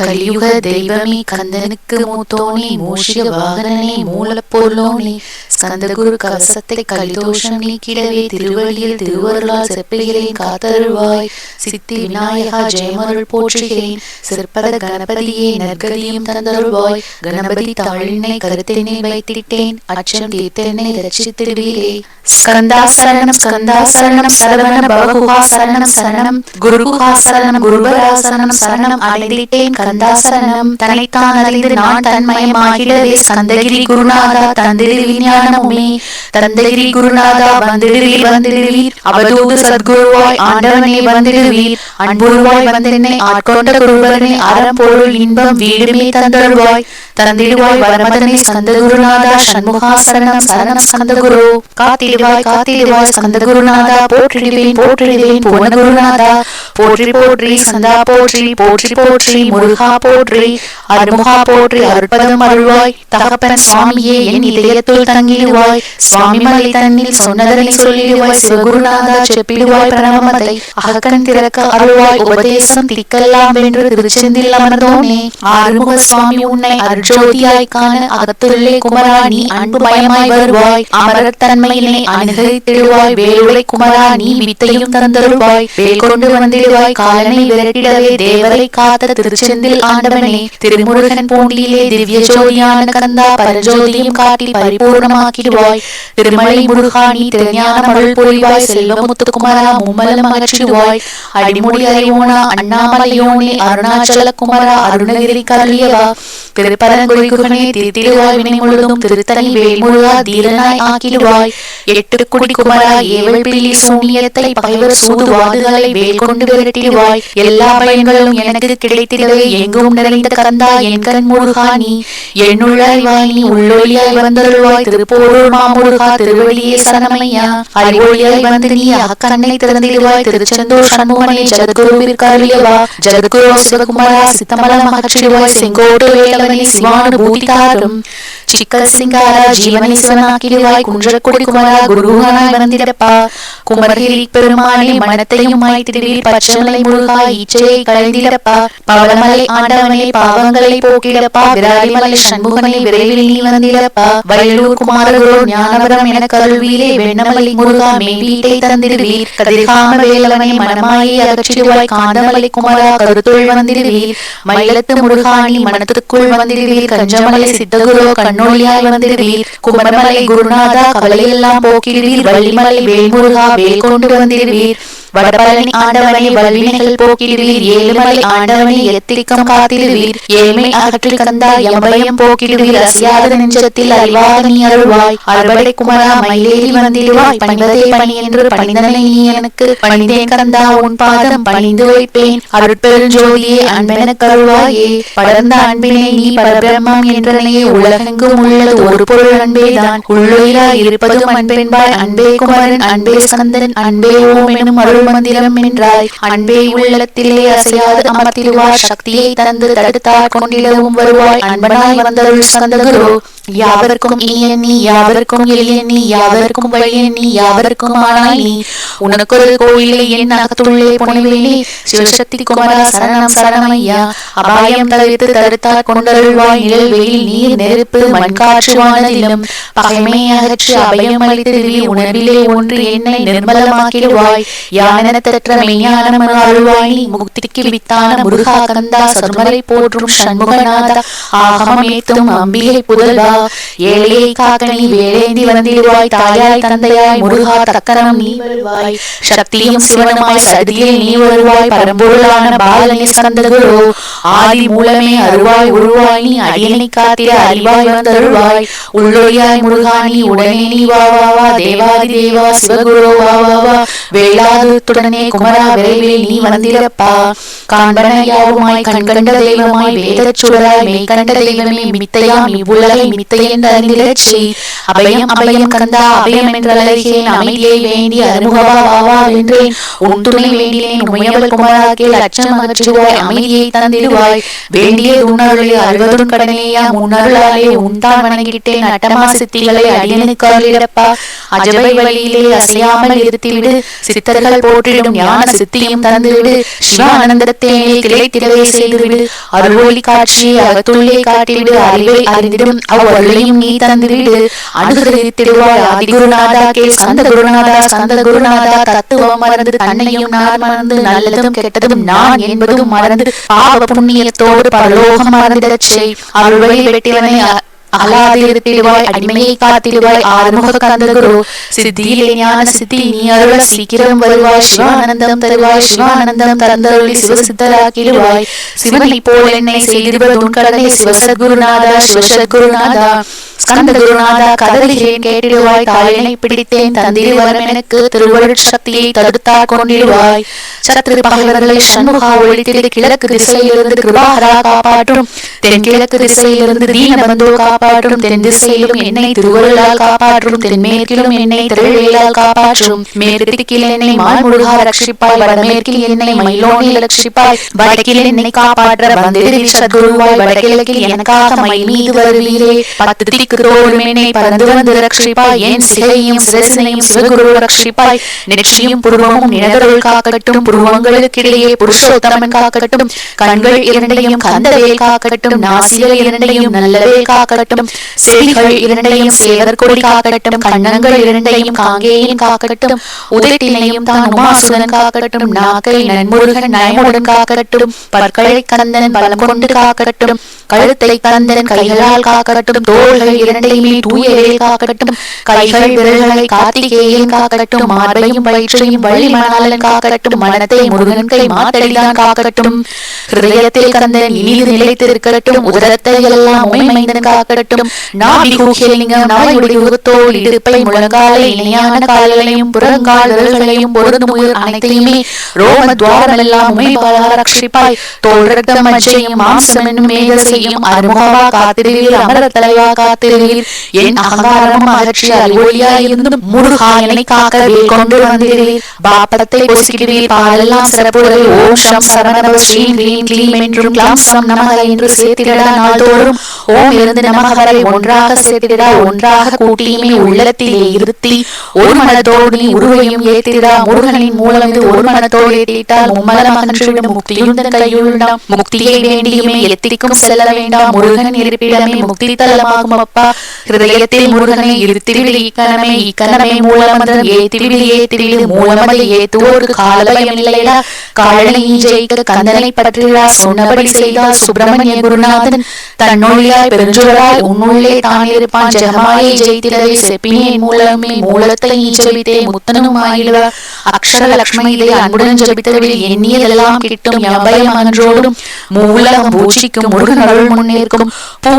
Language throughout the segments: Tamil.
கலியுக தெய்வமே கந்தனுக்கு மூத்தோனே மூஷிக வாகனனே மூலப்பொருளோனே ஸ்கந்தகுரு கவசத்தை கலிதோஷம் நீக்கிடவே திருவள்ளியில் திருவருளால் செப்பிலிகளின் காத்தருள்வாய். சித்தி விநாயகா ஜெயமருள் போற்றுகிறேன். சிற்பத கணபதியே நற்கதியும் தந்தருள்வாய். கணபதி தாழினை கருத்தினை வைத்திட்டேன். அச்சம் தீர்த்தனை ரட்சித்திடுவீரே ஸ்கந்தா சரணம் ஸ்கந்தா சரணம் சரவண பவகுஹா சரணம். சரணம் குருகுஹா சரணம் குருபரா சரணம் சரணம். அடைந்திட்டேன் கந்தா சரணம் தன்னைத்தான் அறிந்து நான் தன்மயமாகிடவே ஸ்கந்தகிரி குருநாதா தந்திரு விஞ்ஞானமுமே. தந்தகிரி குருநாதா வந்திடுவீர் வந்திடுவீர். அவதூது சத்குருவாய் ஆண்டவனே வந்திடுவீர் அன்புருவாய் வந்தென்னை ஆட்கொண்ட குருவரனே அறம் பொருள் இன்பம் வீடுமே தந்தருவாய். தந்திடுவாய் வரமதனே ஸ்கந்த குருநாதா சண்முகா சரணம் சரணம் ஸ்கந்த குரு காத்திடுவாய் காத்திடுவாய் ஸ்கந்த குருநாதா போற்றிடுவேன் போற்றிடுவேன் புவன குருநாதா போற்றி போற்றி சந்தா போற்றி போற்றி போற்றி முருகா போற்றி அருமுகா போற்றி அற்புதம் அருள்வாய். தகப்பன் சுவாமியே என் இதயத்துள் தங்கிடுவாய். சுவாமி மலை தன்னில் சொன்னதனை சொல்லிடுவாய். சிவகுருநாதா செப்பிடுவாய் பிரணவமதை. அகக்கண் திறக்க அருள்வாய். உபதேசம் திக்கெல்லாம் வென்று திருச்செந்தில் அமர்ந்தோனே. ஆறுமுக சுவாமி உன்னை அருள் அர்ஜோதியாய் காண அகத்துள்ளே குமரா நீ அன்பு பயமாய் வருவாய். அமரர் தன்மையினை அனுகரித்திடுவாய் வேலுளை குமரா நீ வித்தையும் தந்தருள்வாய். வேல் கொண்டு வந்திடுவாய். காலனை விரட்டிடவே தேவரை காத்த திருச்செந்தில் ஆண்டவனே. திருமுருகன் பூண்டியிலே திவ்ய ஜோதியான கந்தா பரஜோதியும் காட்டில் பரிபூர்ணமாக்கிடுவாய். திருமலை முருகாணி திருஞான அருள் புரிவாய் செல்வமுத்துக்குமரா மும்மலம் அகற்றிடுவாய். அடிமுடி அறிவோனா அண்ணாமலையோனே அருணாச்சல குமரா அருணகிரி கருளியவா. திருப்பரங்குடிகுகனே திருத்திடுவாய் வினை முழுதும் திருத்தணி வேல் வேல்முருகா தீரனாய் ஆக்கிடுவாய். எட்டு குடி குமரா ஏவல் பிள்ளி சூனியத்தை பகைவர் சூதுவாதுகளை வேல் கொண்டு விரட்டிடுவாய். எல்லா பயன்களும் எனக்கு கிடைத்திடவே எங்கும் நிறைந்த கந்தா என் கண் முருகா நீ. என்னுள்ளாய் வாய் உள்ளொழியாய் வந்தருள்வாய். திருப்போரூர் மாமுருகா திருவள்ளியே சரணமையா அறிவொழியாய் வந்து நீ அக்கண்ணை திறந்திடுவாய். திருச்செந்தூர் சண்முகனே ஜெகத்குருவிற்கு அருளியவா. ஜெகத்குரு சிவகுமாரா சித்தமலம் அகற்றிடுவாய் செங்கோடு வேலவனே சிவானுபூதி தாரும் சிக்கல் சிங்காரா ஜீவனை சிவனாக்கிடுவாய் குன்றக்குடி குமரா குருகனாய் வந்திடப்பா குமரகிரி பெருமானே மனத்தையும் மாய்த்திடுவீர் பச்சமலை முருகா இச்சையை கலைந்திடப்பா பவளமலை ஆண்டவனே பாவங்களை போக்கிடப்பா விராலிமலை சண்முகனே விரைவில் நீ வந்திடப்பா வயலூர் குமாரகுரு ஞானவரம் என கருள்வீரே வெண்ணமலை முருகா மேவீட்டை தந்திடுவீர் கதிர்காம வேலவனை மனமாயை அகற்றிடுவாய் காந்தமலை குமரா கருத்துள் வந்திடுவீர் மயிலத்து முருகாணி மனத்துக்குள் வந்திடுவீர் கஞ்சமலை சித்தகுரு கண்ணு கண்ணொழியாய் வந்திடுவீர் குமரமலை குருநாதா கவலையெல்லாம் போக்கிடுவீர். வள்ளிமலை வேல்முருகா வேல் கொண்டு வந்திடுவீர். வடபழனி ஆண்டவனை வல்வினைகள் போக்கிடுவீர். ஏழுமலை ஆண்டவனை எத்திரிக்கம் காத்திடுவீர். ஏழ்மை அகற்றி கந்தா எம்பயம் போக்கிடுவீர். அசியாத நெஞ்சத்தில் அறிவாக நீ அருள்வாய். அறுபடை குமரா மயிலேறி வந்திடுவாய். பணிவதே பணி என்று பணிந்தனை நீ எனக்கு. பணிந்தேன் கந்தா உன் பாதம் பணிந்து வைப்பேன். அருட்பெருஞ்சோதியே அன்பென கருள்வாயே படர்ந்த அன்பினை நீ பரபிரம்மம் என்றனையே உலகெங்கும் உள்ளது ஒரு பொருள் அன்பேதான். உள்ளுயிராய் இருப்பதும் அன்பென்பாய். அன்பே குமரன் அன்பே சந்தன் அன்பே ஓம் எனும் அருள் மந்திரம் என்றாய் அன்பே உள்ளத்திலே அசையாது அமர்த்திடுவாய் சக்தியை தந்து தடுத்தார் கொண்டிடவும் வருவாய் அன்பனாய் வந்தருள் சந்தகுரு. யாவர்க்கும் இனியன் நீ யாவர்க்கும் எளியன் நீ யாவர்க்கும் வழியன் நீ யாவர்க்கும் ஆனாய் நீ. உனக்கு ஒரு கோயிலை என் அகத்துள்ளே புனைவேனே. சிவசக்தி குமரா சரணம் சரணமையா. அபாயம் தவிர்த்து தடுத்தார் கொண்டருள்வாய். நிழல் வெயில் நீர் நெருப்பு மண்காற்று வானதிலும். பகைமை அகற்று அபயம் அளித்திருவி உணர்விலே ஒன்று என்னை நிர்மலமாக்கிடுவாய். யானத்தற்ற மெய்ஞானம் அருள்வாய். நீ முக்திக்கு வித்தான முருகா கந்தா சர்மலை போற்றும் சண்முகநாதா. ஆகமேத்தும் அம்பிகை புதல்வா. ஏழையை காக்க நீ வேலேந்தி வந்திடுவாய் தாயாய் தந்தையாய் முருகா தக்கரம் நீ வருவாய். சக்தியும் சிவனுமாய் சதியில் நீ வருவாய் பரம்பொருளான பாலனை ஸ்கந்தகுரு ஆதி மூலமே அருவாய் உருவாய் நீ அடியனை காத்திட அறிவாய் வந்தருள்வாய். உள்ளொழியாய் முருகா நீ உடனே நீ வா வா வா தேவாதி தேவா சிவகுரு வா வா வா. வேளாதுத்துடனே குமரா விரைவில் நீ வந்திடப்பா. காண்பனையாவுமாய் கண்கண்ட தெய்வமாய் வேதச் சுடராய் மெய்கண்ட தெய்வமே மித்தையாம் இவ்வுலகை மித்தை என்று அறிந்திடச் அபயம் அபயம் கந்தா அபயம் அமைதியை வேண்டி உன் துணை வேண்டினேன் உமையவள் அச்சம் அகற்றுவாய் அமைதியை தந்திடுவாய். வேண்டிய கடனேயா முன்னருளாலே வணங்கிட்டேன். அட்டமா சித்திகளை அடியனுக்கு அருளிடப்பா. அஜபை வழியிலே அசையாமல் இருத்திவிடு சித்தர்கள் போற்றிடும் ஞான சித்தியும் தந்துவிடு. சிவானந்தத்தேனே திளைத்திடவே செய்துவிடு. அருளொளி காட்சியை அகத்துள்ளே காட்டிவிடு. அறிவை அறிந்திடும் அவ்வருளையும் நீ தந்துவிடு. அனுகிரகித்திடுவாய் ஆதிகுருநாதா கே சந்த குருநாதா சந்த குருநாதா தத்துவம் மறந்து தன்னையும் நான் மறந்து நல்லதும் கெட்டதும் நான் என்பதும் மறந்து பாவ புண்ணியத்தோடு பரலோகம் மறந்திடச் செய். அருள்வழி வெட்டிவனை அ- அலாதிருத்திடுவாய் அடிமையை காத்திடுவாய் ஆறுமுக கந்த குரு சித்தியிலே ஞான சித்தி நீ அருள சீக்கிரம் வருவாய் சிவானந்தம் தருவாய் சிவானந்தம் தந்தருளி சிவசித்தராக்கிடுவாய் சிவனை போல் என்னை செய்திடுவது உன் கடலை சிவசத்குருநாதா சிவசத்குருநாதா ஸ்கந்த குருநாதா கதறுகிறேன் கேட்டிடுவாய் தாளினை பிடித்தேன் தந்திரி வரம் எனக்கு திருவருட் சக்தியை தடுத்தா கொண்டிடுவாய். சத்ரு பகைவர்களை சண்முகா ஒழித்திடு கிழக்கு திசையிலிருந்து கிருபாகரா காப்பாற்றும். தென்கிழக்கு திசையிலிருந்து தீனபந்து காப்பாற்றும். தென் திசையிலும் என்னை திருவருளால் காப்பாற்றும். தென்மேற்கிலும் என்னை திருவேலால் காப்பாற்றும். மேற்கில் என்னை மான்முருகா ரட்சிப்பாய் வடமேற்கில் என்னை மயிலோனி ரட்சிப்பாய். வடக்கில் என்னை காப்பாற்ற வந்திரு சத்குருவாய் வடகிழக்கில் எனக்காக மயில் மீது வருவீரே. பத்து திக்கு தோறும் என்னை பறந்து வந்து ரட்சிப்பாய். என் சிலையும் சிரசினையும் சிவகுரு ரட்சிப்பாய். நெற்றியும் புருவமும் நினதருள் காக்கட்டும். புருவங்களுக்கிடையே புருஷோத்தமன் காக்கட்டும். கண்கள் இரண்டையும் கந்தவேல் காக்கட்டும். நாசிகள் இரண்டையும் நல்லவேல் காக்கட்டும். செவிகள் இரண்டையும் சேவர்கொடி காக்கட்டும். கண்ணங்கள் இரண்டையும் காங்கேயும் காக்கட்டும். உதட்டினையும் தான் உமாசுதன் காக்கட்டும். நாக்கை நன்முருகன் நயமுடன் காக்கட்டும். பற்களை கந்தன் பலம் கொண்டு காக்கட்டும். கழுத்தை கந்தன் கைகளால் காக்கட்டும். தோள்கள் இரண்டையுமே தூயவேல் காக்கட்டும் கைகள் விரல்களை கார்த்திகேயன் காக்கட்டும் மார்பையும் வயிற்றையும் வள்ளி மணாளன் காக்கட்டும் மனத்தை முருகன் கை மாட்டடிதான் காக்கட்டும். ஹிருதயத்தில் கந்தன் இனிது நிலைத்திருக்கட்டும் உதரத்தை எல்லாம் உமைமைந்தன் காக்கட்டும். நாபி கூக்கியலிங்கம் நவையுடைய உருத்தோல் இடுப்பை முழங்காலை இணையான கால்களையும் புறங்கால் விரல்களையும் பொருந்து முயல் அனைத்தையுமே ரோம துவாரம் எல்லாம் உமைபாலா ரட்சிப்பாய். தோல் ரத்தம் மச்சையும் மாம்சம் என்னும் மேகசையும் அருமுகவா காத்திருவீர் அமர தலைவா காத்திருவீர் என் அகங்காரமும் அகற்றி அல்வொழியா இருந்தும் முருகா என்னை காக்க வேல் கொண்டு வந்திருவீர் பாப்பத்தை பொசுக்கிடுவீர். பாலெல்லாம் சிறப்புடவே ஓம் ஷம் சரணவ ஸ்ரீ க்ளீம் கிளீம் என்றும் கிளாம் சம் நமக என்று சேர்த்திடா நாள்தோறும். ஓம் இருந்து நமக வரை ஒன்றாக சேர்த்திடா ஒன்றாக கூட்டியுமே உள்ளத்திலே இருத்தி ஒரு மனத்தோடு நீ உருவையும் ஏத்திடா முருகனின் மூலம் இது ஒரு மனத்தோடு ஏற்றிட்டால் மும்மலம் அகன்றுவிடும் முக்தியுந்தன் கையுள்ளாம் முக்தியை வேண்டியுமே. எத்திக்கும் செல்ல வேண்டாம். முருகன் இருப்பிடமே முக்தி தலமாகும். அப்பா ஹிருதயத்தில் முருகனை இருத்திவிடு இக்கணமே இக்கணமே மூலமந்திரம். ஏத்திவிடு ஏத்திவிடு மூலமதை ஏத்துவோருக்கு காலபயம் இல்லைடா காலனை ஜெயிக்க கந்தனை பற்றிடா சொன்னபடி செய்தால் சுப்பிரமணிய குருநாதன் தன்னொழியாய் பெருஞ்சுவராய் உன்னுள்ளே தான் இருப்பான் ஜெகமாயை ஜெயித்திடவே செப்பினேன் மூலமே மூலத்தை நீ ஜெபித்தே முத்தனும் ஆயிடுவ அக்ஷர லக்ஷ்மியிலே அன்புடன் ஜெபித்தவில் எண்ணியதெல்லாம் கிட்டும். யபயம் அன்றோடும் மூலகம் பூஜிக்கும் முருகன் அருள் முன்னேற்கும். பூ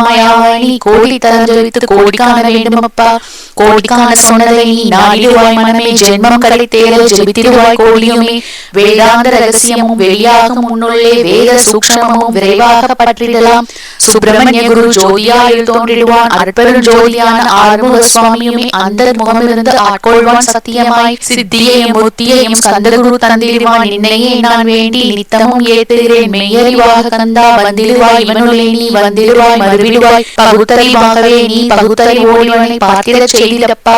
உலகில் இணையற்ற நீ கோடி தரம் ஜெபித்து கோடி காண வேண்டும் கோடி காண சொன்னதை நீ நாடிடுவாய் மனமே. ஜென்மம் கலை தேர ஜெபித்திடுவாய் கோழியுமே வேதாந்த ரகசியமும் வெளியாகும் முன்னுள்ளே வேத சூக்ஷமமும் விரைவாக பற்றிடலாம். சுப்பிரமணிய குரு ஜோதியாயில் தோன்றிடுவான். அற்பெரும் ஜோதியான ஆறுமுக சுவாமியுமே அந்த முகமிருந்து ஆட்கொள்வான் சத்தியமாய். சித்தியையும் புத்தியையும் ஸ்கந்தகுரு தந்திடுவான். நின்னையே நான் வேண்டி நித்தமும் ஏத்துகிறேன். மெய்யறிவாக கந்தா வந்திடுவாய். இவனுள்ளே நீ வந்திடுவாய். மறுவிடுவாய் பகுத்தறிவாகவே நீ பகுத்தறி ஓடிவனை பார்த்திடச் செய்திடப்பா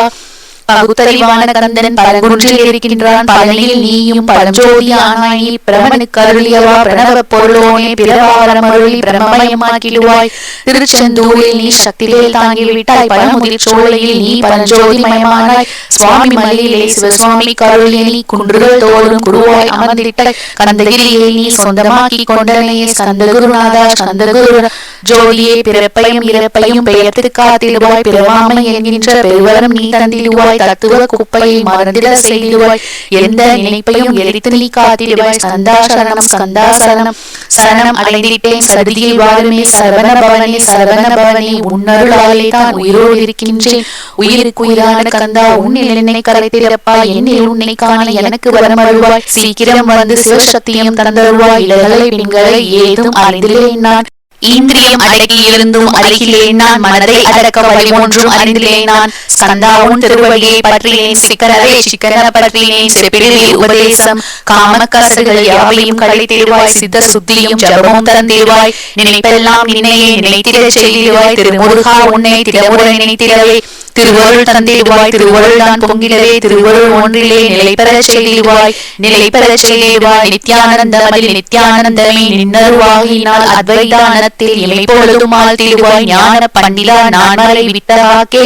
பகுத்தறிவான கந்தன் பழங்குன்றில் இருக்கின்றான். பழனியில் நீயும் பரஞ்சோதி ஆனாயி. பிரமனுக்கு அருளியவா பிரணவ பொருளோனே பிரபாரம் அருளி பிரமமயமாக்கிடுவாய். திருச்செந்தூரில் நீ சக்திவேல் தாங்கிவிட்டாய். பழமுதிர் சோலையில் நீ பரஞ்சோதி மயமானாய் சுவாமி மலையிலே சிவசுவாமி கருளில் நீ குன்றுகள் தோறும் குருவாய் அமர்ந்திட்டாய் கந்தகிரியை நீ சொந்தமாக்கி கொண்டனையே ஸ்கந்த குருநாதா ஸ்கந்த குரு ஜோதியே பிறப்பையும் இறப்பையும் பெயர்த்து காத்திடுவாய். பிறவாமை என்கின்ற பெருவரம் நீ தந்திடுவாய். தத்துவ குப்பையை மறந்திட செய்திடுவாய் எந்த நினைப்பையும் எரித்து நீ காத்திடுவாய். ஸ்கந்தா சரணம் சரணம் அடைந்திட்டேன். சடுதியில் வாழுமே. சரவண பவனே சரவண பவனே உன்னருளாலே தான் உயிரோடு இருக்கின்றேன். உயிருக்கு உயிரான கந்தா உன் என்னை கரைத்திடப்பா என்னில் உன்னை காண எனக்கு வரமருவாய் சீக்கிரம் வந்து சிவசக்தியும் தந்தருவாய் இளகளை பெண்களை ஏதும் அறிந்திலேன் நான். இந்திரியம் அடக்கி இருந்தும் அருகிலேன் நான் மனதை அடக்க வழி ஒன்றும் அறிந்திலேன் நான். சந்தாவும் திருவழியை பற்றினேன் சிக்கரவே சிக்கர பற்றினேன் செப்பிடிலே உபதேசம். காமக்கசகள் யாவையும் கழித்திடுவாய் சித்த சுத்தியும் ஜபமும் தந்திடுவாய். நினைப்பெல்லாம் நினையே நினைத்திடச் செய்திடுவாய். திருமுருகா உன்னை திடமுறை நினைத்திடவே திருவருள் தந்திடுவாய் திருவருள் தான் பொங்கிடவே திருவருள் ஒன்றிலே நிலை பெறச் செய்திடுவாய் நிலை பெறச் செய்திடுவாய் நித்யானந்தமதி நித்யானந்தமே நின்னருவாகினால் அத்வைதானத்தில் இமைப்பொழுதும் ஆழ்த்திடுவாய் ஞான பண்டிதா நான்மலை வித்தகாக்கே.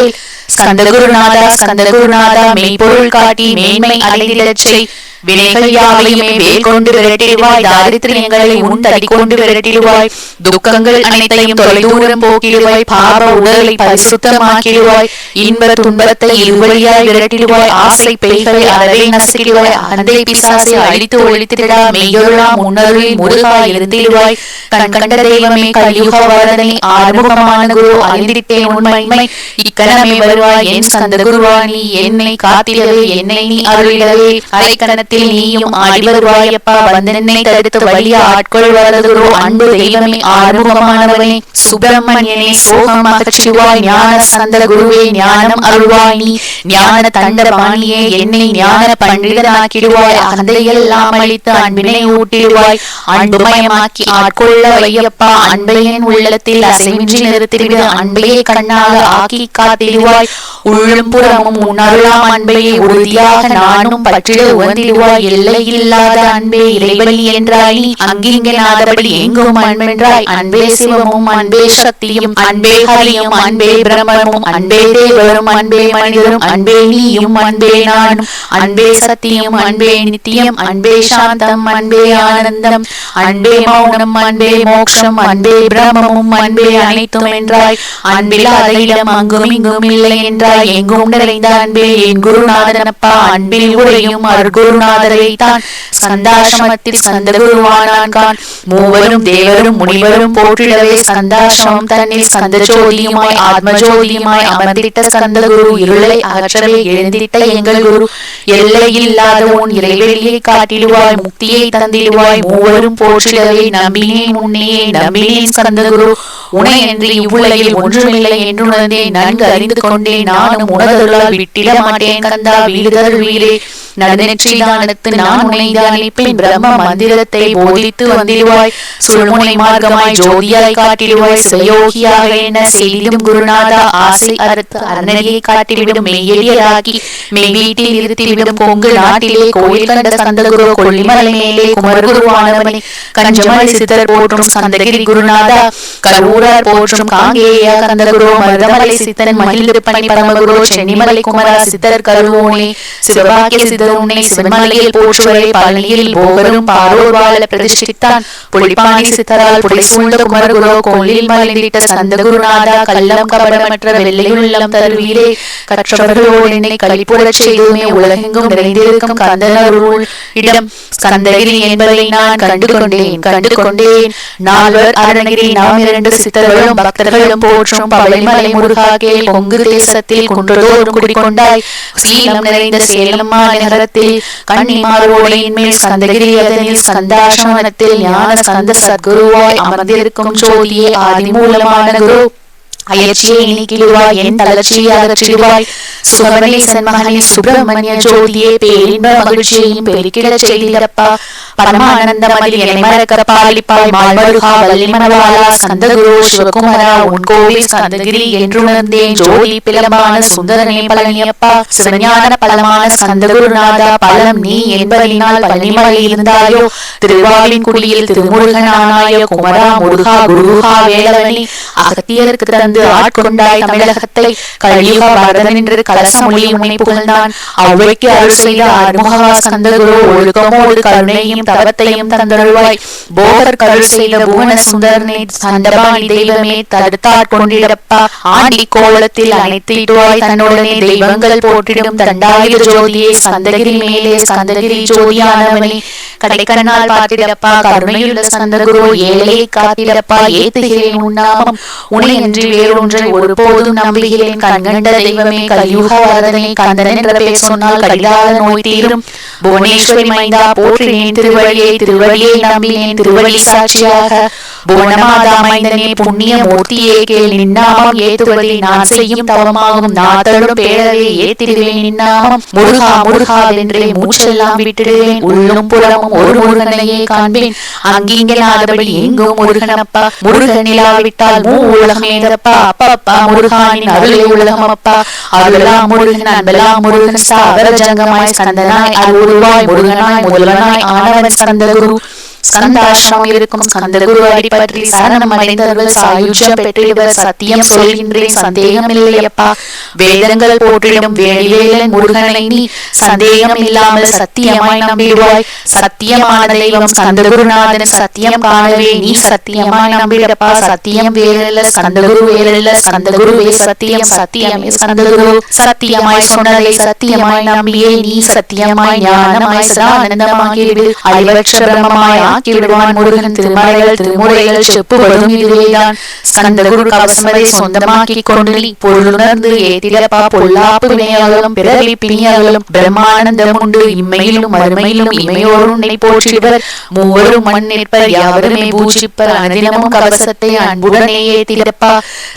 ஸ்கந்தகுருநாதா ஸ்கந்தகுருநாதா மெய்ப்பொருள் காட்டி மேன்மை அடைந்திடச் செய். வினைகள் யாவையுமே வேல் கொண்டு விரட்டிடுவாய் தாரித்திரியங்களை உன் தடி கொண்டு விரட்டிடுவாய் துக்கங்கள் அனைத்தையும் தொலைதூரம் போக்கிடுவாய் பாவ உடலை பரிசுத்தமாக்கிடுவாய் இன்ப துன்பத்தை இருவழியாய் விரட்டிடுவாய் ஆசை பெய்களை அறவே நசுக்கிடுவாய் அந்தை பிசாசை அழித்து ஒழித்திடா மெய்யொருளாம் முன்னருளில் முருகாய் இருந்திடுவாய் கண் கண்ட தெய்வமே கலியுக வரதனை ஆறுமுகமான குரு அறிந்திட்டேன் உண்மைமை இக்கணமே வருவாய் என் சந்த குருவாணி என்னை காத்திடவே என்னை நீ அருளிடவே. அரைக்கணத்தை அரைக்கணத்தில் நீயும் ஆடி வருவாயப்பா வந்தென்னை தடுத்து வழிய ஆட்கொள்வரதுரோ அன்பு தெய்வமே ஆறுமுகமானவனே. சுப்பிரமணியனே சோகமாக சிவாய் ஞான சந்த குருவே ஞானம் அருள்வாய் ஞான ஞான தண்டபாணியே என்னை ஞான பண்டிதனாக்கிடுவாய். அந்தையெல்லாம் அழித்து அன்பினை ஊட்டிடுவாய். அன்புமயமாக்கி ஆட்கொள்ள வையப்பா. அன்பையின் உள்ளத்தில் அசைவின்றி நிறுத்திவிடு. அன்பையே கண்ணாக ஆக்கி காத்திடுவாய். உள்ளும் புறமும் உணரலாம் அன்பையை. உறுதியாக நானும் பற்றிட உவந்திடுவாய் எல்லை இல்லாத அன்பே இறைவழி என்றாய். நீ அங்கிங்கனாதபடி எங்கும் அன்பென்றாய். அன்பே சிவமும் அன்பே சக்தியும் அன்பே ஹரியும் அன்பே பிரம்மமும் அன்பே தேவரும் அன்பே மனிதரும் அன்பே நீயும் அன்பே நானும் அன்பே சத்தியம் அன்பே நித்தியம் அன்பே சாந்தம் அன்பே ஆனந்தம் அன்பே மௌனம் அன்பே மோக்ஷம் அன்பே பிரம்மமும் அன்பே அனைத்தும் என்றாய். அன்பில்லாத இடம் அங்கும் இங்கும் இல்லை என்றாய். எங்கும் நிறைந்த அன்பே என் குருநாதனப்பா. அன்பில் உரையும் அருகுருநாதரை ஆதரவைத்தான். சந்தாசிரமத்தில் சந்த குருவானான் கான். மூவரும் தேவரும் முனிவரும் போற்றிடவே சந்தாசிரமம் தன்னில் சந்த ஜோதியுமாய் ஆத்ம அமர்ந்திட்ட சந்த குரு இருளை அகற்றவே எழுந்திட்ட எங்கள் குரு. எல்லை இல்லாத உன் இறைவெளியை காட்டிடுவாய் முக்தியை தந்திடுவாய். மூவரும் போற்றிடவே நம்பினேன் உன்னையே நம்பினேன் ஸ்கந்த குரு உனை என்று இவ்வுலகில் ஒன்றுமில்லை என்று உணர்ந்தேன் நன்கு அறிந்து கொண்டே நானும் உணர்தலால் விட்டிட மாட்டேன். கந்தா வீடு வீரே நடனெற்றிதானத்து நான் உன்னை தியானிப்பேன் பிரம்ம மந்திரத்தை போதித்து வந்திடுவாய். சுழ்முனை மார்க்கமாய் ஜோதியாய் காட்டிடுவாய். சிவயோகியாக என்ன செய்திடும் குருநாதா? ஆசை அறுத்து அரணனையை காட்டிவிடும் மெய்யடியராக்கி மெய் வீட்டில் இருத்திவிடும் கொங்கு நாட்டிலே கோயில் கண்ட சந்தகுரு கொல்லிமலை மேலே குமரகுருவானவனை கஞ்சமலை சித்தர் போற்றும் சந்தகிரி குருநாதா கரூரார் போற்றும் காங்கேய கந்தகுரு மருதமலை சித்தன் மகிழ்ந்திருப்பனை பரமகுரு சென்னிமலை குமரா சித்தர் கருவோனே சிவபாக்கிய சித்தர் உன்னை சிவன்மலையில் போற்றுவரை பழனியில் போகரும் பாரோர்வால பிரதிஷ்டித்தான். புலிப்பாணி சித்தரால் புடை சூழ்ந்த குமரகுரு கோலில் மலைந்திட்ட சந்தகுருநாதா கள்ளம் கபடமற்ற வெள்ளையுள்ளம் தருவீரே கற்றவர்களோடு என்னை கழிப்புறச் செய்துமே உலகெங்கும் நிறைந்திருக்கும் கந்தனருள் இடம். ஸ்கந்தகிரி என்பதை நான் கண்டு கொண்டேன் கண்டு கொண்டேன் நால்வர் அருணகிரி நாம் இரண்டு சித்தர்களும் பக்தர்களும் போற்றும் பவளைமலை முருகா கேள் கொங்கு தேசத்தில் குன்றதோறும் குடிக்கொண்டாய் சீலம் நிறைந்த சேலம் மாநகரத்தில் கன்னிமாரோடையின் மேல் ஸ்கந்தகிரி அதனில் ஸ்கந்தாசிரமணத்தில் ஞான ஸ்கந்த சத்குருவாய் அமர்ந்திருக்கும் ஜோதியே ஆதிமூலமான குரு. அயற்சியை நீக்கிடுவாய் என் தளர்ச்சியை அகற்றிடுவாய். சுகவனேசன் மகனே சுப்பிரமணிய ஜோதியே பேரின்ப மகிழ்ச்சியையும் பெருக்கிடச் செய்திடப்பா பரமானந்தமதில் என்னை மறக்க பாலிப்பாய். மால்மருகா வள்ளிமணவாளா ஸ்கந்தகுரு சிவகுமரா உன் கோவில் ஸ்கந்தகிரி என்றுணர்ந்தேன். ஜோதி பிளமான சுந்தரனே பழனியப்பா. சிவஞான பலமான ஸ்கந்தகுருநாதா பலம் நீ என்பதினால் பள்ளிமலை இருந்தாயோ? திருவாவின் குடியில் திருமுருகனானாய? குமரா முருகா குருகா வேலவனி அகத்தியருக்கு தந்து வந்து ஆட்கொண்டாய் தமிழகத்தை கலியுக பரதன் என்று கலசமொழி உன்னை புகழ்ந்தான். அவைக்கு அருள் செய்த ஆறுமுகா ஸ்கந்தகுரு ஒழுக்கமோடு கருணையும் தவத்தையும் தந்தருள்வாய். போகர் கருள் செய்த புவன சுந்தரனே சந்தபாணி தெய்வமே தடுத்தாட் கொண்டிடப்பா. ஆண்டி கோலத்தில் அனைத்திடுவாய் தன்னுடனே தெய்வங்கள் போற்றிடும் தண்டாயுத ஜோதியே ஸ்கந்தகிரி மேலே ஸ்கந்தகிரி ஜோதியானவனே. கடைக்கண்ணால் பார்த்திடப்பா கருணையுள்ள சந்தகுரு ஏழையை காத்திடப்பா. ஏத்துகிறேன் உன்னாமம் உனை என்று வேறொன்றை ஒருபோதும் நம்புகிறேன் கண்கண்ட தெய்வமே கலியுக வரதனை கந்தன் என்ற பெயர் சொன்னால் கடிதாத நோய் தீரும். புவனேஸ்வரி மைந்தா போற்றினேன் திருவழியை திருவழியை நம்பினேன் திருவழி சாட்சியாக. புவனமாதா மைந்தனே புண்ணிய மூர்த்தியே கேள் நின்னாமம் ஏத்துவதை நான் செய்யும் தவமாகும். நாதலும் பேரவே ஏத்திடுவேன் நின்னாமம் முருகா முருகா வென்றே மூச்செல்லாம் விட்டுடுவேன். உள்ளும் புறமும் ஒரு முருகனையே காண்பேன். அங்கிங்கனாதபடி எங்கும் முருகனப்பா. முருகனிலா விட்டால் மூ உலகம் ஏதப்பா? அப்பப்பா முருகானின் அருளை உலகம் அப்பா அருளா முருகன் அன்பெல்லாம் முருகன். சாவர ஜங்கமாய் ஸ்கந்தனாய் அருள்வாய் முருகனாய் முதல்வனாய் ஆனவன் ஸ்கந்த குரு ஸ்கந்தாசிரமம் இருக்கும் ஸ்கந்த குரு அடிப்பற்றி சரணம் அடைந்தவர்கள் சாயுஜம் பெற்றிடுவர். சத்தியம் சொல்கின்றேன் சந்தேகம் இல்லையப்பா வேதங்கள் போற்றிடும் வேலிவேலன் முருகனை நீ சந்தேகம் இல்லாமல் சத்தியமாய் நம்பிடுவாய். சத்தியமான தெய்வம் ஸ்கந்த குருநாதன் சத்தியம் காணவே நீ சத்தியமாய் நம்பிடப்பா. சத்தியம் வேறல்ல ஸ்கந்த குரு வேறல்ல ஸ்கந்த குருவே சத்தியம் சத்தியமே ஸ்கந்த குரு சத்தியமாய் சொன்னதை சத்தியமாய் நம்பியே நீ சத்தியமாய் ஞானமாய் சதா ஆனந்தமாகிவிடு அழிவற்ற பிரம்மமாய் ஆக்கிவிடுவான் முருகன். திருமலைகள் திருமுறைகள் செப்புவதும் இதுவேதான். ஸ்கந்த குரு கவசமதை சொந்தமாக்கி கொண்டு நீ பொருளுணர்ந்து ஏத்திடப்பா. பொல்லாப்பு வினையாகலும் பிறவி பிணியாகலும் பிரம்மானந்தம் உண்டு. இம்மையிலும் மறுமையிலும் இமையோரும் உன்னை போற்றிடுவர் மூவரும் மண் நிற்பர் யாவருமே பூஜிப்பர். அனுதினமும் கவசத்தை அன்புடனே ஏத்திடப்பா.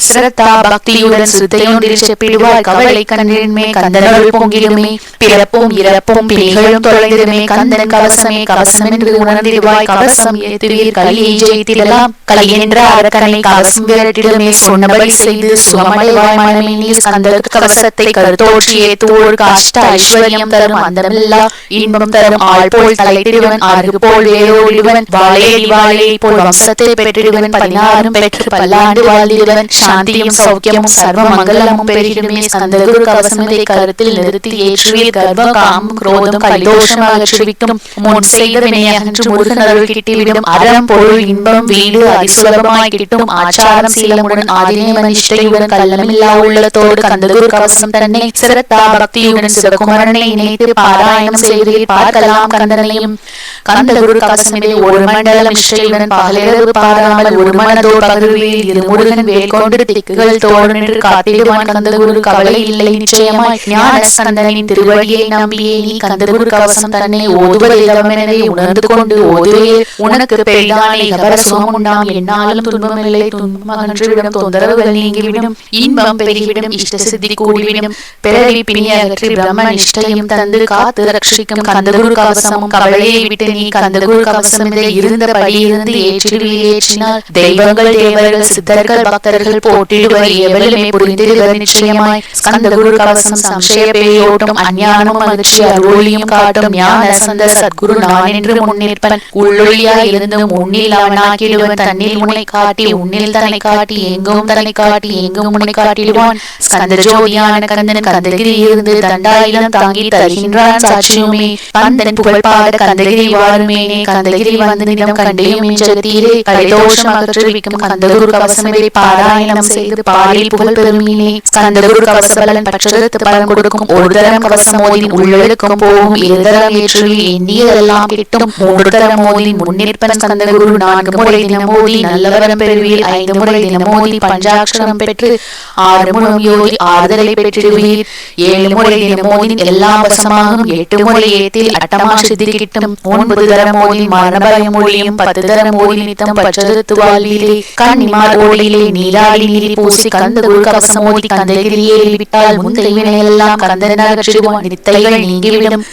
சிரத்தா பக்தியுடன் சுத்தையொன்றில் செப்பிடுவார். கவலை கண்ணின்மே கந்தனர்கள் பொங்கிடுமே. பிறப்பும் இறப்பும் பிணிகளும் தொலைந்திடுமே. கந்தன் கவசமே கவசம் என்று உணர்ந்திடுவார் உணர்ந்திடுவாய் கவசம் ஏத்துவீர் கலியை ஜெயித்திடலாம். கலை என்ற அரக்கனை கவசம் விரட்டிடுமே. சொன்னபடி செய்து சுகமடைவாய் மனமே. நீ ஸ்கந்த கவசத்தை கருத்தோற்றி ஏத்துவோர் காஷ்ட ஐஸ்வர்யம் தரும் அந்தமில்லா. இன்பம் தரும் ஆள் போல் தலைத்திடுவன் அருகு போல் வேரோடிடுவன் வாழையடி வாழையை போல் வம்சத்தை பெற்றிடுவன். பதினாறும் பெற்று பல்லாண்டு வாழ்ந்திடுவன். சாந்தியும் சௌக்கியமும் சர்வ மங்களமும் பெருகிடுமே ஸ்கந்த கவசமத்தை கருத்தில் நிறுத்தி ஏற்றுவீர். கர்ப்ப காமம் குரோதம் கலிதோஷம் அகற்றுவிக்கும் முன் செய்த வினையகன்று முருகன் அருள் கிட்டிவிடும் அறம் பொருள் இன்பம் வீடு அதிசுலபமாய் கிட்டும் ஆச்சாரம் சீலமுடன் ஆதிநேம நிஷ்டையுடன் கள்ளமில்லா உள்ளத்தோடு கந்தகுரு கவசம் தன்னை சிரத்தா பக்தியுடன் சிவகுமரனை இணைத்து பாராயணம் செய்வதில் பார்க்கலாம் கந்தனையும். கந்தகுரு கவசமிதை ஒரு மண்டல நிஷ்டையுடன் பகலிரவு பாராமல் ஒரு மனதோர் பகிர்வில் இரு முருகன் வேல் கொண்டு திக்குகள் தோடு நின்று காத்திடுவான் கந்தகுரு. கவலை இல்லை நிச்சயமாய் ஞான ஸ்கந்தனின் திருவடியை நம்பியே நீ கந்தகுரு கவசம் தன்னை ஓதுவதிலமெனவே உணர்ந்து கொண்டு ஓதுவே உனக்கு பெரிதானே கபர சுகம் உண்டாம் என்னாலும் துன்பமில்லை. துன்பம் அகன்றுவிடும் தொந்தரவுகள் நீங்கிவிடும் இன்பம் பெருகிவிடும் இஷ்ட சித்தி கூடிவிடும். பிறவி பிணியை அகற்றி பிரம்ம நிஷ்டையும் தந்து காத்து ரட்சிக்கும் கந்தகுரு கவசமும் கவலையை விட்டு நீ கந்தகுரு கவசம் இதை இருந்தபடி இருந்து ஏற்றிடுவி. ஏற்றினால் தெய்வங்கள் தேவர்கள் சித்தர்கள் பக்தர்கள் போட்டிடுவர் எவளுமே புரிந்திருவர் நிச்சயமாய். கந்தகுரு கவசம் சம்சய பேயோட்டும் அஞ்ஞானமும் மகிழ்ச்சி அருளியும் காட்டும். ஞான சந்த சத்குரு நான் என்று முன்னிற்பன். உள்ளொளியாய் இருந்தும் உன்னில் அவனாக்கிடுவன். தன்னில் உன்னை காட்டி உன்னில் தன்னை காட்டி எங்கும் தன்னை காட்டி எங்கும் உன்னை காட்டிடுவான். ஸ்கந்த ஜோதியான கந்தன் கந்தகிரி இருந்து தண்டாயிலம் தாங்கி தருகின்றான் சாட்சியுமே கந்தன் புகழ்பாட கந்தகிரி வாருமேனே. கந்தகிரி வந்து நிலம் கண்டேயும் தீரே. கலைதோஷம் அகற்றுவிக்கும் கந்தகுரு கவசமிதை பாராயணம் செய்து பாலில் புகழ் பெருமீனே கந்தகுரு கவசபலன் பற்றத்து பலன் கொடுக்கும். ஒரு தரம் கவசம் மோதி உள்ளெழுக்கும் போகும். இருதரம் ஏற்றுவி எண்ணியதெல்லாம் கிட்டும். மூன்று தரம் மோதி முன்னிற்பன் கந்தகுரு நான்கு முறை தினமோதி நல்லவரம் பெறுவீர். ஐந்து முறை தினமோதி பஞ்சாட்சரம் பெற்று ஆறு முறை யோதி ஆறுதலை பெற்றிடுவீர். ஏழு முறை தினமோதி எல்லாம் வசமாகும். எட்டு முறை ஏத்தில் அட்டமா சித்தி கிட்டும். ஒன்பது தரம் மரணபயம் ஒளியும் பத்து தரம் நித்தம் பச்சதத்து வாழ்விலே கண்ணிமார் நீராடி நீரி பூசி கந்த குரு கவசம் விட்டால் நித்தைகள் நீங்கிவிடும்.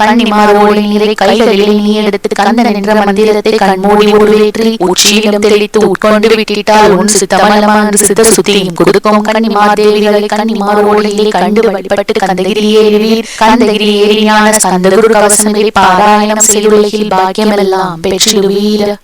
கண்ணிமார் ஓடி நீரை கைகளில் நீர் எடுத்து கந்தன் என்ற மந்திரத்தை கண்மூடி உருவேற்றி உச்சியிலும் தெளித்து உட்கொண்டு விட்டிட்டால் உன் சித்தமலமான சித்த சுத்தியும் கொடுக்கும் கன்னிமார் தேவிகளை கன்னிமார் ஓடியிலே கண்டு வழிபட்டு கந்தகிரி ஏறிவீர் கந்தகிரி ஏறியான கந்தகுரு குரு பாராயணம் செய்துலகில் பாக்கியமெல்லாம் பெற்றிடுவீர்.